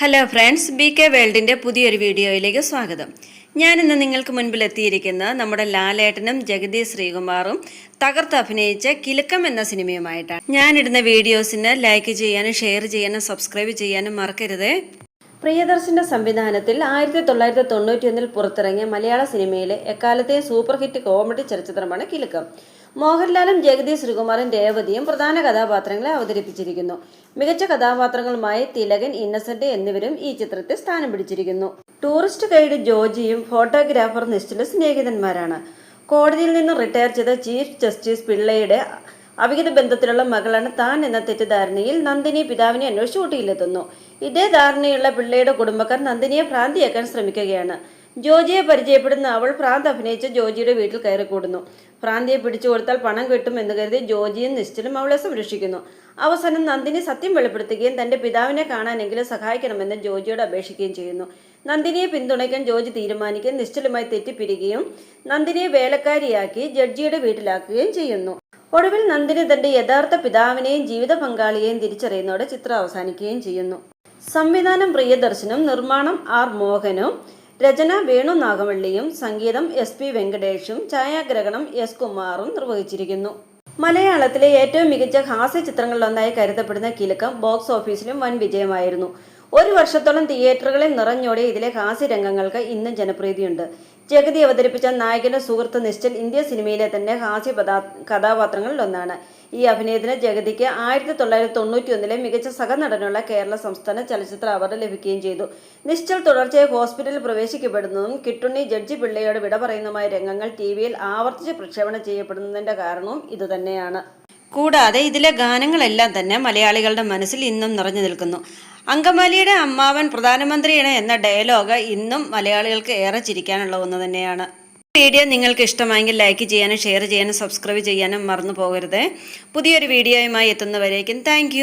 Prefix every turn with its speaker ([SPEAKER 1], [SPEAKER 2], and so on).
[SPEAKER 1] Hello friends B K വേൾഡിന്റെ പുതിയൊരു വീഡിയോയിലേക്ക് സ്വാഗതം. ഞാനിന്ന് നിങ്ങൾക്ക് മുൻപിൽ എത്തിയിരിക്കുന്ന നമ്മുടെ ലാലേട്ടനും ജഗതി ശ്രീകുമാറും തകർത്ത് അഭിനയിച്ച കിലുക്കം എന്ന സിനിമയുമായിട്ടാണ്. ഞാനിടുന്ന വീഡിയോസിന് ലൈക്ക് ചെയ്യാനും ഷെയർ ചെയ്യാനും സബ്സ്ക്രൈബ് ചെയ്യാനും മറക്കരുത്. പ്രിയദർശന്റെ സംവിധാനത്തിൽ ആയിരത്തി തൊള്ളായിരത്തി തൊണ്ണൂറ്റിയൊന്നിൽ പുറത്തിറങ്ങിയ മലയാള സിനിമയിലെ എക്കാലത്തെ സൂപ്പർ ഹിറ്റ് കോമഡി ചലച്ചിത്രമാണ് കിലുക്കം. മോഹൻലാലും ജഗതി ശ്രീകുമാറും രേവതിയും പ്രധാന കഥാപാത്രങ്ങളെ അവതരിപ്പിച്ചിരിക്കുന്നു. മികച്ച കഥാപാത്രങ്ങളുമായി തിലകൻ ഇന്നസെന്റ് എന്നിവരും ഈ ചിത്രത്തിൽ സ്ഥാനം പിടിച്ചിരിക്കുന്നു. ടൂറിസ്റ്റ് ഗൈഡ് ജോജിയും ഫോട്ടോഗ്രാഫർ നിശ്ചല സ്നേഹിതന്മാരാണ്. കോടതിയിൽ നിന്ന് റിട്ടയർ ചെയ്ത ചീഫ് ജസ്റ്റിസ് പിള്ളയുടെ അവിഹിത ബന്ധത്തിലുള്ള മകളാണ് താൻ എന്ന തെറ്റിദ്ധാരണയിൽ നന്ദിനി പിതാവിനെ അന്വേഷിച്ച് ഊട്ടിയിലെത്തുന്നു. ഇതേ ധാരണയുള്ള പിള്ളയുടെ കുടുംബക്കാർ നന്ദിനിയെ ഭ്രാന്തിയാക്കാൻ ശ്രമിക്കുകയാണ്. ജോജിയെ പരിചയപ്പെടുന്ന അവൾ ഭ്രാന്ത് അഭിനയിച്ച് ജോജിയുടെ വീട്ടിൽ കയറിക്കൂടുന്നു. ഭ്രാന്തിയെ പിടിച്ചു കൊടുത്താൽ പണം കിട്ടും എന്ന് കരുതി ജോജിയും നിശ്ചലും അവളെ സംരക്ഷിക്കുന്നു. അവസാനം നന്ദിനി സത്യം വെളിപ്പെടുത്തുകയും തന്റെ പിതാവിനെ കാണാനെങ്കിലും സഹായിക്കണമെന്ന് ജോജിയോട് അപേക്ഷിക്കുകയും ചെയ്യുന്നു. നന്ദിനിയെ പിന്തുണയ്ക്കാൻ ജോജി തീരുമാനിക്കുകയും നിശ്ചലമായി തെറ്റിപ്പിരിക്കുകയും നന്ദിനിയെ വേലക്കാരിയാക്കി ജഡ്ജിയുടെ വീട്ടിലാക്കുകയും ചെയ്യുന്നു. ഒടുവിൽ നന്ദിനി തന്റെ യഥാർത്ഥ പിതാവിനെയും ജീവിത പങ്കാളിയെയും തിരിച്ചറിയുന്നതോടെ ചിത്രം അവസാനിക്കുകയും ചെയ്യുന്നു. സംവിധാനം പ്രിയദർശനും നിർമ്മാണം ആർ മോഹനും രചന വേണു നാഗവള്ളിയും സംഗീതം എസ് പി വെങ്കടേഷും ഛായാഗ്രഹണം എസ് കുമാറും നിർവഹിച്ചിരിക്കുന്നു. മലയാളത്തിലെ ഏറ്റവും മികച്ച ഹാസ്യ ചിത്രങ്ങളിലൊന്നായി കരുതപ്പെടുന്ന കിലുക്കം ബോക്സ് ഓഫീസിലും വൻ വിജയമായിരുന്നു. ഒരു വർഷത്തോളം തിയേറ്ററുകളിൽ നിറഞ്ഞോടിയ ഇതിലെ ഹാസ്യരംഗങ്ങൾക്ക് ഇന്നും ജനപ്രീതിയുണ്ട്. ജഗതി അവതരിപ്പിച്ച നായകന്റെ സുഹൃത്ത് നിശ്ചൽ ഇന്ത്യ സിനിമയിലെ തന്നെ ഹാസ്യ കഥാപാത്രങ്ങളിൽ ഒന്നാണ്. ഈ അഭിനയത്തിന് ജഗതിക്ക് ആയിരത്തി തൊള്ളായിരത്തി തൊണ്ണൂറ്റി ഒന്നിലെ മികച്ച സഹനടനുള്ള കേരള സംസ്ഥാന ചലച്ചിത്ര അവാർഡ് ലഭിക്കുകയും ചെയ്തു. നിശ്ചൽ തുടർച്ചയായി ഹോസ്പിറ്റലിൽ പ്രവേശിക്കപ്പെടുന്നതും കിട്ടുണ്ണി ജഡ്ജി പിള്ളയോട് വിട പറയുന്നതുമായ രംഗങ്ങൾ ടി വിയിൽ ആവർത്തിച്ച് പ്രക്ഷേപണം ചെയ്യപ്പെടുന്നതിന്റെ കാരണവും ഇതുതന്നെയാണ് കൂടാതെ ഇതിലെ ഗാനങ്ങളെല്ലാം തന്നെ മലയാളികളുടെ മനസ്സിൽ ഇന്നും നിറഞ്ഞു നിൽക്കുന്നു. അങ്കമാലിയുടെ അമ്മാവൻ പ്രധാനമന്ത്രിയാണ് എന്ന ഡയലോഗ് ഇന്നും മലയാളികൾക്ക് ഏറെ ചിരിക്കാനുള്ള ഒന്ന് തന്നെയാണ്. വീഡിയോ നിങ്ങൾക്ക് ഇഷ്ടമായെങ്കിൽ ലൈക്ക് ചെയ്യാനും ഷെയർ ചെയ്യാനും സബ്സ്ക്രൈബ് ചെയ്യാനും മറന്നു പോകരുത്. പുതിയൊരു വീഡിയോയുമായി എത്തുന്നവരേക്കും താങ്ക്